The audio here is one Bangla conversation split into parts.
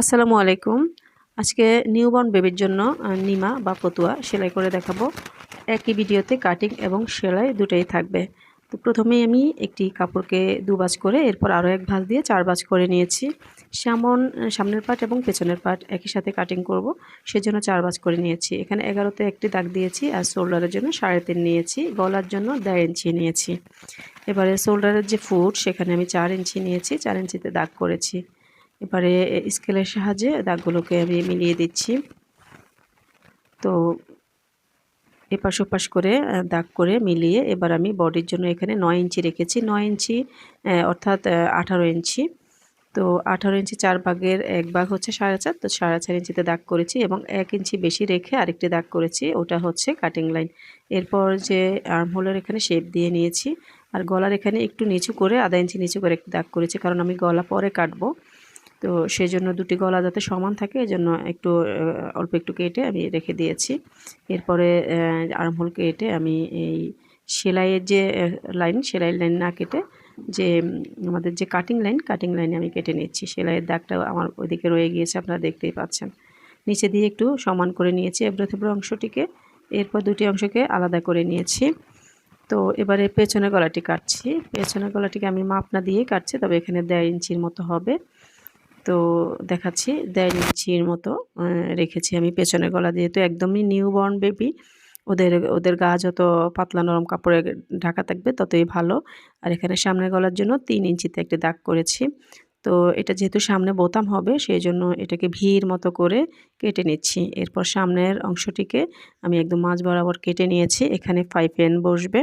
আসসালামু আলাইকুম। আজকে নিউবর্ন বেবির জন্য নিমা বা পতুয়া সেলাই করে দেখাবো। একই ভিডিওতে কাটিং এবং সেলাই দুটোই থাকবে। তো প্রথমেই আমি একটি কাপড়কে দু বাজ করে, এরপর আরও এক ভাঁজ দিয়ে চার বাজ করে নিয়েছি। সামন, সামনের পাট এবং পেছনের পাট একই সাথে কাটিং করব। সেজন্য চার বাজ করে নিয়েছি। এখানে এগারোতে একটি দাগ দিয়েছি আর শোল্ডারের জন্য সাড়ে তিন নিয়েছি। গলার জন্য দেড় ইঞ্চি নিয়েছি। এবারে শোল্ডারের যে ফুট, সেখানে আমি চার ইঞ্চি নিয়েছি। চার ইঞ্চিতে দাগ করেছি। এবারে স্কেলের সাহায্যে দাগগুলোকে আমি মিলিয়ে দিচ্ছি। তো এপাশ ওপাশ করে দাগ করে মিলিয়ে এবার আমি বডির জন্য এখানে নয় ইঞ্চি রেখেছি। নয় ইঞ্চি অর্থাৎ আঠারো ইঞ্চি। তো আঠারো ইঞ্চি চার ভাগের এক ভাগ হচ্ছে সাড়ে চার। তো সাড়ে চার ইঞ্চিতে দাগ করেছি এবং এক ইঞ্চি বেশি রেখে আরেকটি দাগ করেছি। ওটা হচ্ছে কাটিং লাইন এরপর যে আর্মহোলের এখানে শেপ দিয়ে নিয়েছি, আর গলার এখানে একটু নিচু করে, আধা ইঞ্চি নিচু করে একটু দাগ করেছি, কারণ আমি গলা পরে কাটবো। তো সেই জন্য দুটি গলা যাতে সমান থাকে, এজন্য একটু অল্প একটু কেটে আমি রেখে দিয়েছি। এরপরে আর্মহোল কেটে আমি এই সেলাইয়ের যে লাইন, সেলাই লাইন না কেটে যে আমাদের যে কাটিং লাইন কাটিং লাইনে আমি কেটে নিচ্ছি। সেলাইয়ের দাগটা আমার ওইদিকে রয়ে গিয়েছে, আপনারা দেখতেই পাচ্ছেন। নিচে দিয়ে একটু সমান করে নিয়েছি এবড়ো থেবড়ো অংশটিকে। এরপর দুটি অংশকে আলাদা করে নিয়েছি। তো এবারে পেছনের গলাটি কাটছি। পেছনের গলাটিকে আমি মাপ না দিয়ে কাটছি, তবে এখানে দেড় ইঞ্চির মতো হবে। তো দেখাচ্ছি, দেড় ইঞ্চির মতো রেখেছি আমি পেছনের গলা যেহেতু একদমই নিউ বর্ন বেবি ওদের ওদের গা যত পাতলা নরম কাপড়ে ঢাকা থাকবে ততই ভালো। আর এখানে সামনের গলার জন্য তিন ইঞ্চিতে একটি দাগ করেছি। তো এটা যেহেতু সামনে বোতাম হবে সেই জন্য এটাকে ভিড় মতো করে কেটে নিচ্ছি। এরপর সামনের অংশটিকে আমি একদম মাঝ বরাবর কেটে নিয়েছি, এখানে পাইপেন বসবে।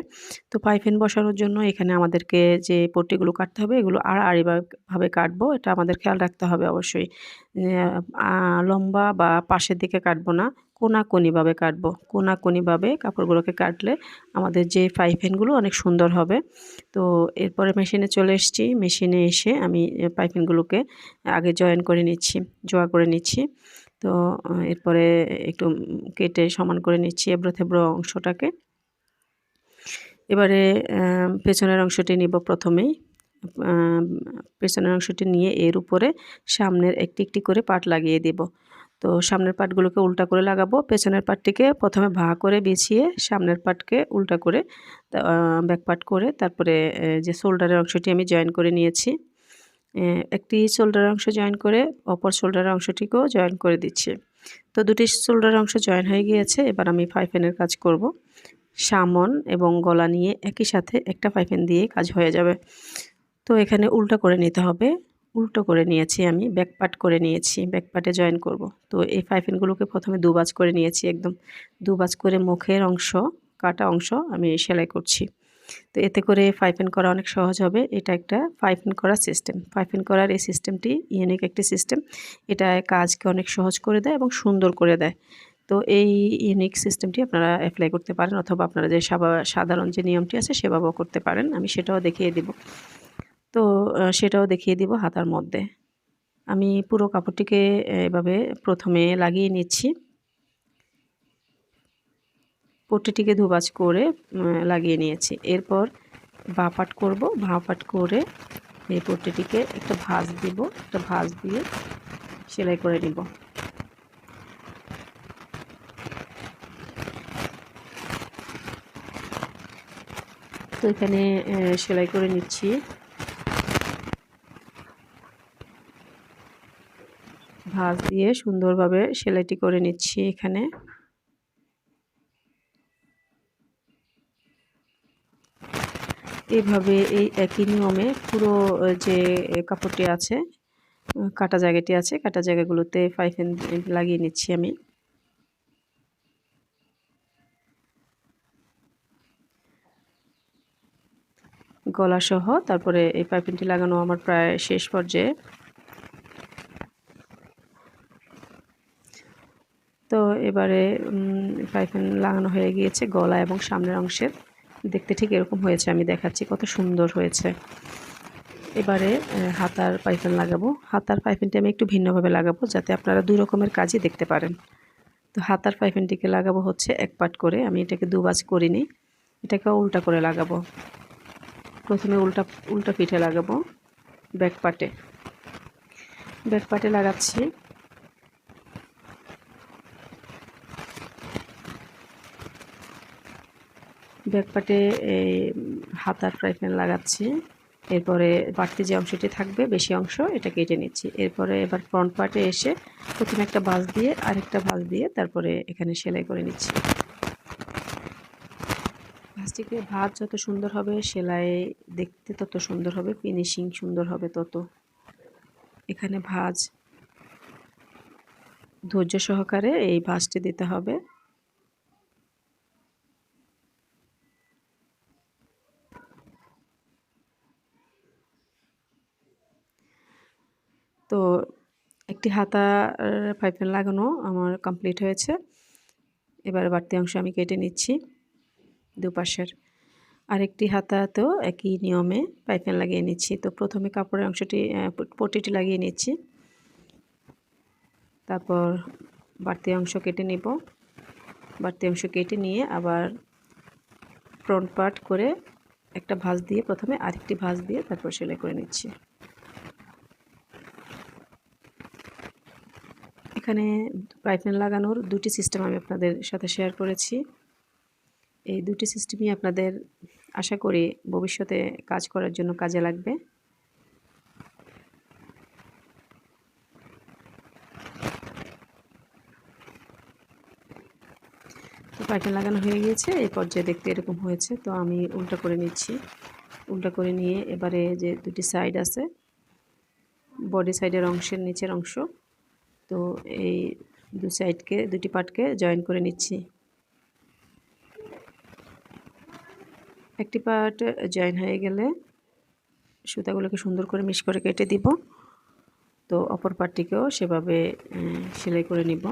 তো পাইপেন বসানোর জন্য এখানে আমাদেরকে যে পট্টিগুলো কাটতে হবে, এগুলো আর আড়িভাবে কাটবো, এটা আমাদের খেয়াল রাখতে হবে অবশ্যই। লম্বা বা পাশের দিকে কাটবো না কোনাকুনিভাবে কাটবো। কোনাকুনিভাবে কাপড়গুলোকে কাটলে আমাদের যে পাইপেনগুলো অনেক সুন্দর হবে। তো এরপরে মেশিনে চলে এসেছি। মেশিনে এসে আমি পাইপিনগুলোকে আগে জয়েন করে নিচ্ছি জোয়া করে নিচ্ছি। তো এরপরে একটু কেটে সমান করে নিচ্ছি এবড়ো থেবড়ো অংশটাকে। এবারে পেছনের অংশটি নিব প্রথমেই। পেছনের অংশটি নিয়ে এর উপরে সামনের একটি একটি করে পাট লাগিয়ে দেব। তো সামনের পাটগুলোকে উল্টা করে লাগাবো। পেছনের পাটটিকে প্রথমে ভা করে বিছিয়ে সামনের পাটকে উল্টা করে ব্যাক পাট করে তারপরে যে শোল্ডারের অংশটি আমি জয়েন করে নিয়েছি একটি শোল্ডারের অংশ জয়েন করে অপর শোল্ডারের অংশটিকেও জয়েন করে দিচ্ছি। তো দুটি শোল্ডারের অংশ জয়েন হয়ে গিয়েছে, এবার আমি ফাইফেনের কাজ করব। সামন এবং গলা নিয়ে একই সাথে একটা ফাইফেন দিয়ে কাজ হয়ে যাবে। তো এখানে উল্টা করে নিতে হবে। উল্টো করে নিয়েছি আমি ব্যাকপাট করে নিয়েছি ব্যাকপাটে জয়েন করব। তো এই পাইপেনগুলোকে প্রথমে দুবাজ করে নিয়েছি একদম। দুবাজ করে মুখের অংশ, কাটা অংশ আমি সেলাই করছি। তো এতে করে পাইপেন করা অনেক সহজ হবে। এটা একটা পাইপেন করার সিস্টেম পাইপেন করার এই সিস্টেমটি ইউনিক একটি সিস্টেম এটা কাজকে অনেক সহজ করে দেয় এবং সুন্দর করে দেয়। তো এই ইউনিক সিস্টেমটি আপনারা অ্যাপ্লাই করতে পারেন অথবা আপনারা যে সাধারণ যে নিয়মটি আছে সেভাবেও করতে পারেন। আমি সেটাও দেখিয়ে দিব। তো সেটাও দেখিয়ে দিব হাতার মধ্যে। আমি পুরো কাপড়টিকে এভাবে প্রথমে লাগিয়ে নিচ্ছি। পট্টিটিকে ধুবাজ করে লাগিয়ে নিয়েছি। এরপর বাঁ পাট করব, বাঁ পাট করে এই পট্টিটিকে একটা ভাঁজ দিব, একটা ভাঁজ দিয়ে সেলাই করে নিব। তো এখানে সেলাই করে নিচ্ছি। ভাঁজ দিয়ে সুন্দরভাবে সেলাইটি করে নিচ্ছি এখানে। এইভাবে এই একই নিয়মে পুরো যে কাপড়টি আছে কাটা জায়গাটি আছে, কাটা জায়গাগুলোতে পাইপেন লাগিয়ে নিচ্ছি আমি। গলা সহ তারপরে এই পাইপিংটি লাগানো আমার প্রায় শেষ পর্যায়ে। তো এবারে পাইপিং লাগানো হয়ে গিয়েছে গলা এবং সামনের অংশের দেখতে ঠিক এরকম হয়েছে, আমি দেখাচ্ছি কত সুন্দর হয়েছে। এবারে হাতার পাইপিং লাগাবো। হাতার পাইপিংটি আমি একটু ভিন্নভাবে লাগাবো, যাতে আপনারা দুই রকমের কাজই দেখতে পারেন। তো হাতার পাইপিংটিকে লাগাবো হচ্ছে এক পাট করে। আমি এটাকে দুবাজ করিনি, এটাকে উল্টা করে লাগাবো। প্রথমে উল্টা উল্টা পিঠে লাগাবো ব্যাক পাটে। ব্যাক পাটে লাগাচ্ছি। ব্যাকপাটে এই হাতার ফ্রাই লাগাচ্ছি। এরপরে বাড়তি যে অংশটি থাকবে, বেশি অংশ, এটা কেটে নিচ্ছি। এরপরে এবার ফ্রন্ট পার্টে এসে প্রথমে একটা ভাঁজ দিয়ে আরেকটা ভাঁজ দিয়ে তারপরে এখানে সেলাই করে নিচ্ছি। ভাঁজটিকে ভাঁজ যত সুন্দর হবে, সেলাই দেখতে তত সুন্দর হবে ফিনিশিং সুন্দর হবে তত। এখানে ভাঁজ ধৈর্য সহকারে এই ভাঁজটি দিতে হবে। তো একটি হাতা পাইপেন লাগানো আমার কমপ্লিট হয়েছে। এবার বাড়তি অংশ আমি কেটে নিচ্ছি দুপাশের। আরেকটি হাতাতেও একই নিয়মে পাইপেন লাগিয়ে নিচ্ছি। তো প্রথমে কাপড়ের অংশটি পটিটি লাগিয়ে নিচ্ছি। তারপর বাড়তি অংশ কেটে নিব। বাড়তি অংশ কেটে নিয়ে আবার ফ্রন্ট পার্ট করে একটা ভাঁজ দিয়ে প্রথমে আরেকটি ভাঁজ দিয়ে তারপর সেলাই করে নিচ্ছি। এখানে পাইপলাইন লাগানোর দুটি সিস্টেম আমি আপনাদের সাথে শেয়ার করেছি। এই দুটি সিস্টেমই আপনাদের আশা করি ভবিষ্যতে কাজ করার জন্য কাজে লাগবে। তো পাইপলাইন লাগানো হয়ে গিয়েছে, এই পর্যায়ে দেখতে এরকম হয়েছে। তো আমি উল্টা করে নিচ্ছি। উল্টা করে নিয়ে এবারে যে দুটি সাইড আছে বডি সাইডের অংশের নিচের অংশ তো এই দু সাইডকে দুটি পার্টকে জয়েন করে নিচ্ছি। একটি পার্ট জয়েন হয়ে গেলে সুতাগুলোকে সুন্দর করে মিশ করে কেটে দিব। তো অপর পার্টটিকেও সেভাবে সেলাই করে নিব।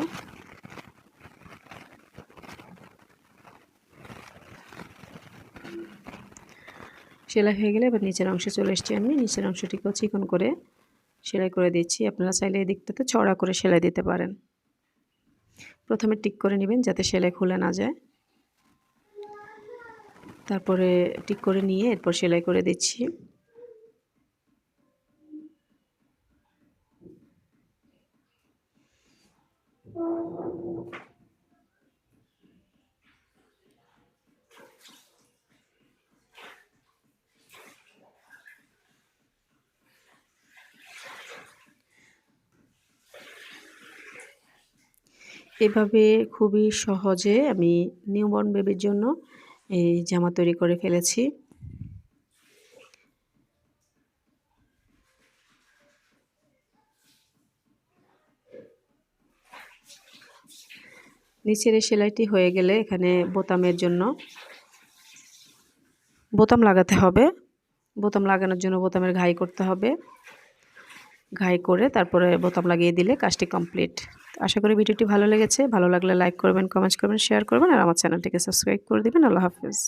সেলাই হয়ে গেলে এবার নিচের অংশে চলে এসছি আমি। নিচের অংশটিকেও চিকন করে সেলাই করে দিচ্ছি। আপনারা চাইলে এই দিকটাতে চড়া করে সেলাই দিতে পারেন। প্রথমে টিক করে নেবেন যাতে সেলাই খুলে না যায়। তারপরে টিক করে নিয়ে এরপর সেলাই করে দিচ্ছি। এভাবে খুবই সহজে আমি নিউবর্ন বেবির জন্য এই জামা তৈরি করে ফেলেছি। নিচের সেলাইটি হয়ে গেলে এখানে বোতামের জন্য বোতাম লাগাতে হবে। বোতাম লাগানোর জন্য বোতামের ঘাই করতে হবে। ঘাই করে তারপরে বোতাম লাগিয়ে দিলে কাজটি কমপ্লিট। আশা করি ভিডিওটি ভালো লেগেছে। ভালো লাগলে লাইক করবেন, কমেন্টস করবেন, শেয়ার করবেন, আর আমার চ্যানেলটিকে সাবস্ক্রাইব করে দেবেন। আল্লাহ হাফিজ।